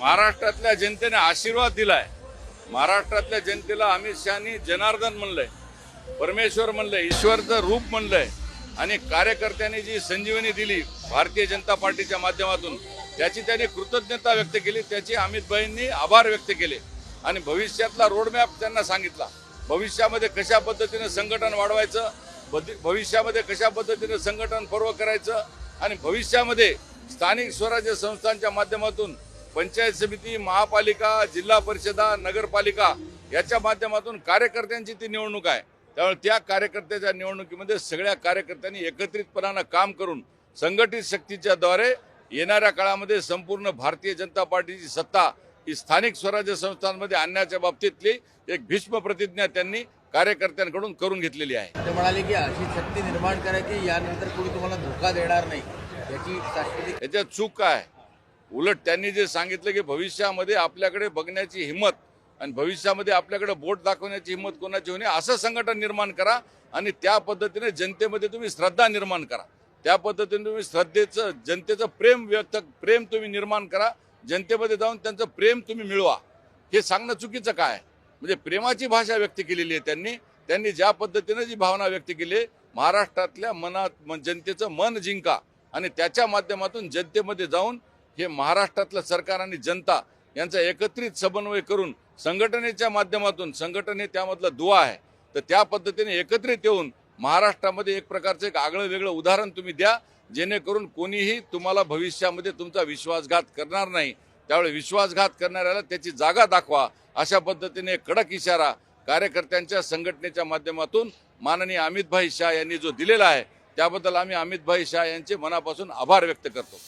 महाराष्ट्रातल्या जनतेने आशीर्वाद दिलाय. महाराष्ट्रातल्या जनतेला अमित शहानी जनार्दन म्हणलंय परमेश्वर म्हणलंय ईश्वरचं रूप म्हणलंय आणि कार्यकर्त्यांनी जी संजीवनी दिली भारतीय जनता पार्टीच्या माध्यमातून त्याची त्यांनी कृतज्ञता व्यक्त केली त्याची अमितभाईंनी आभार व्यक्त केले आणि भविष्यातला रोडमॅप त्यांना सांगितला. भविष्यामध्ये कशा पद्धतीने संघटन वाढवायचं भविष्यामध्ये कशा पद्धतीनं संघटन पर्व करायचं आणि भविष्यामध्ये स्थानिक स्वराज्य संस्थांच्या माध्यमातून पंचायत समिती महापालिका जिल्हा परिषदा नगरपालिका याच्या माध्यमातून कार्यकर्त्यांची ती निवडणूक आहे. त्यामुळे त्या कार्यकर्त्याच्या निवडणुकीमध्ये सगळ्या कार्यकर्त्यांनी एकत्रितपणानं काम करून संघटित शक्तीच्या द्वारे येणाऱ्या काळामध्ये संपूर्ण भारतीय जनता पार्टीची सत्ता ही स्थानिक स्वराज्य संस्थांमध्ये आणण्याच्या बाबतीतली एक भीष्म प्रतिज्ञा त्यांनी कार्यकर्त्यांकडून करून घेतलेली आहे. ते म्हणाले की अशी शक्ती निर्माण करायची यानंतर कोणी तुम्हाला धोका देणार नाही. याची याच्यात चूक काय? उलट त्यांनी जे सांगितलं की भविष्यामध्ये आपल्याकडे बघण्याची हिंमत आणि भविष्यामध्ये आपल्याकडे बोट दाखवण्याची हिंमत कोणाची होणे असं संघटन निर्माण करा आणि त्या पद्धतीने जनतेमध्ये तुम्ही श्रद्धा निर्माण करा. त्या पद्धतीने तुम्ही श्रद्धेचं जनतेचं प्रेम व्यक्त प्रेम तुम्ही निर्माण करा. जनतेमध्ये जाऊन त्यांचं प्रेम तुम्ही मिळवा. हे सांगणं चुकीचं काय? आहे? म्हणजे प्रेमाची भाषा व्यक्त केलेली आहे त्यांनी. त्यांनी ज्या पद्धतीने जी भावना व्यक्त केली आहे, महाराष्ट्रातल्या मनात जनतेचं मन जिंका आणि त्याच्या माध्यमातून जनतेमध्ये जाऊन हे महाराष्ट्रातलं सरकार आणि जनता यांचा एकत्रित समन्वय करून संघटनेच्या माध्यमातून संघटने त्यामधला दुवा आहे तर त्या पद्धतीने एकत्रित येऊन महाराष्ट्रामध्ये एक प्रकारचं एक आगळं वेगळं उदाहरण तुम्ही द्या जेणेकरून कोणीही तुम्हाला भविष्यामध्ये तुमचा विश्वासघात करणार नाही. त्यावेळी विश्वासघात करणाऱ्याला त्याची जागा दाखवा अशा पद्धतीने कडक इशारा कार्यकर्त्यांच्या संघटनेच्या माध्यमातून माननीय अमितभाई शाह यांनी जो दिलेला आहे त्याबद्दल आम्ही अमितभाई शाह यांचे मनापासून आभार व्यक्त करतो.